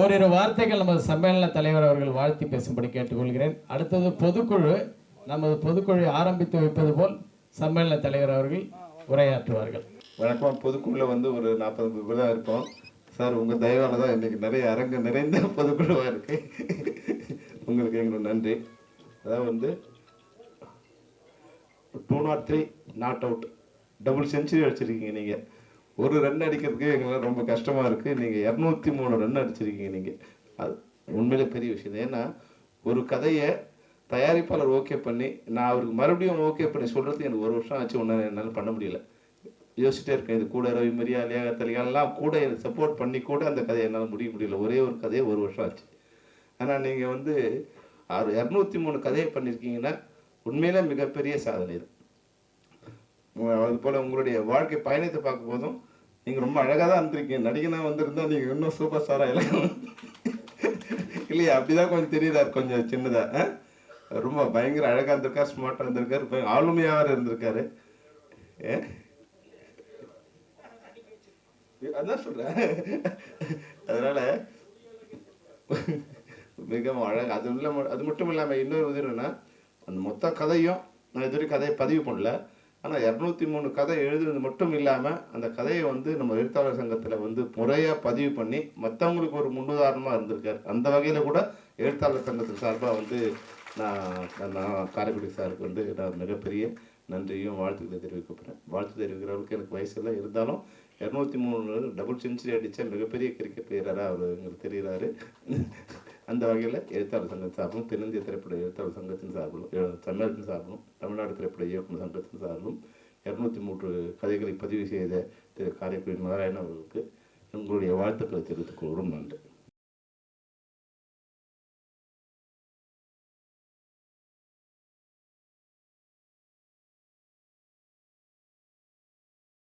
ஓரிரு வார்த்தைகள் நமது சம்மேளன தலைவர் அவர்கள் வாழ்த்தி பேசும்படி கேட்டுக்கொள்கிறேன். அடுத்தது பொதுக்குழு. நமது பொதுக்குழு ஆரம்பித்து வைப்பது போல் சம்மேளன தலைவர் அவர்கள் உரையாற்றுவார்கள். வழக்கமாக பொதுக்குழுல வந்து ஒரு நாற்பது பேர் தான் இருக்கும் சார் உங்கள் தயவால தான் இன்றைக்கி நிறைய அரங்கு நிறைந்த பொதுக்குழுவாக இருக்கு. உங்களுக்கு எங்களுக்கு நன்றி. அதாவது வந்து two not three not out double century அடிச்சிருக்கீங்க நீங்கள் ஒரு ரன் அடிக்கிறதுக்கு எங்களுக்கு ரொம்ப கஷ்டமாக இருக்குது நீங்கள் இரநூத்தி மூணு ரன் அடிச்சிருக்கீங்க நீங்கள் அது உண்மையிலே பெரிய விஷயம். ஏன்னா ஒரு கதையை தயாரிப்பாளர் ஓகே பண்ணி நான் அவருக்கு மறுபடியும் ஓகே பண்ணி சொல்கிறதுக்கு எனக்கு ஒரு வருஷம் ஆச்சு. ஒன்றும் என்னால் பண்ண முடியல. யோசிச்சிட்டே இருக்கேன். இது கூட ரவி மரியா லியா எல்லாம் கூட எனக்கு சப்போர்ட் பண்ணி கூட அந்த கதையை என்னால் முடிய முடியல. ஒரே ஒரு கதையை ஒரு வருஷம் ஆச்சு. ஆனால் நீங்கள் வந்து ஆறு இரநூத்தி மூணு கதையை பண்ணியிருக்கீங்கன்னா உண்மையிலே மிகப்பெரிய சாதனை இது. அது போல் உங்களுடைய வாழ்க்கை பயணத்தை பார்க்கும் போதும் நீங்கள் ரொம்ப அழகாக தான் இருந்திருக்கீங்க. நடிகனாக வந்திருந்தா நீங்கள் இன்னும் சூப்பர் ஸ்டாராக எல்லாம் இல்லையா? அப்படிதான் கொஞ்சம் தெரியுறாரு கொஞ்சம் சின்னதாக ரொம்ப பயங்கர அழகாக இருந்திருக்காரு ஸ்மார்ட்டாக இருந்திருக்காரு பய- ஆளுமையாக இருந்திருக்காரு. ஏ? அதான் சொல்கிறேன் அதனால மிகவும் அழகாக அது இல்லாமல் அது மட்டும் இல்லாமல் இன்னொரு இது அந்த மொத்த கதையும் நான் வரைக்கும் கதையை பதிவு பண்ணல. ஆனால் இரநூத்தி மூணு கதை எழுதுனது மட்டும் இல்லாமல் அந்த கதையை வந்து நம்ம எழுத்தாளர் சங்கத்தில் வந்து முறையாக பதிவு பண்ணி மற்றவங்களுக்கு ஒரு முன்னுதாரணமாக இருந்திருக்காரு. அந்த வகையில் கூட எழுத்தாளர் சங்கத்தின் சார்பாக வந்து நான் நான் காரைக்குடி சாருக்கு வந்து நான் மிகப்பெரிய நன்றியும் வாழ்த்துக்களை தெரிவிக்கப்படுறேன். வாழ்த்து தெரிவிக்கிற அளவுக்கு எனக்கு வயசு இல்லை. இருந்தாலும் இரநூத்தி மூணு டபுள் செஞ்சுரி அடித்த மிகப்பெரிய கிரிக்கெட் பிளேயராக அவர் எங்களுக்கு தெரிகிறாரு அந்த வகையில் எழுத்தாளர் சங்கம் சார்பிலும் தென்னிந்திய திரைப்பட எழுத்தாளர் சங்கத்தின் சார்பிலும் தமிழகத்தின் சார்பிலும் தமிழ்நாடு திரைப்பட இயக்குநர் சங்கத்தின் சார்பிலும் இரநூத்தி மூன்று கதைகளை பதிவு செய்த திரு காரைக்குடி நாராயணன் அவர்களுக்கு உங்களுடைய வாழ்த்துக்களை தெரிவித்துக் கொள்கிறோம். நன்றி.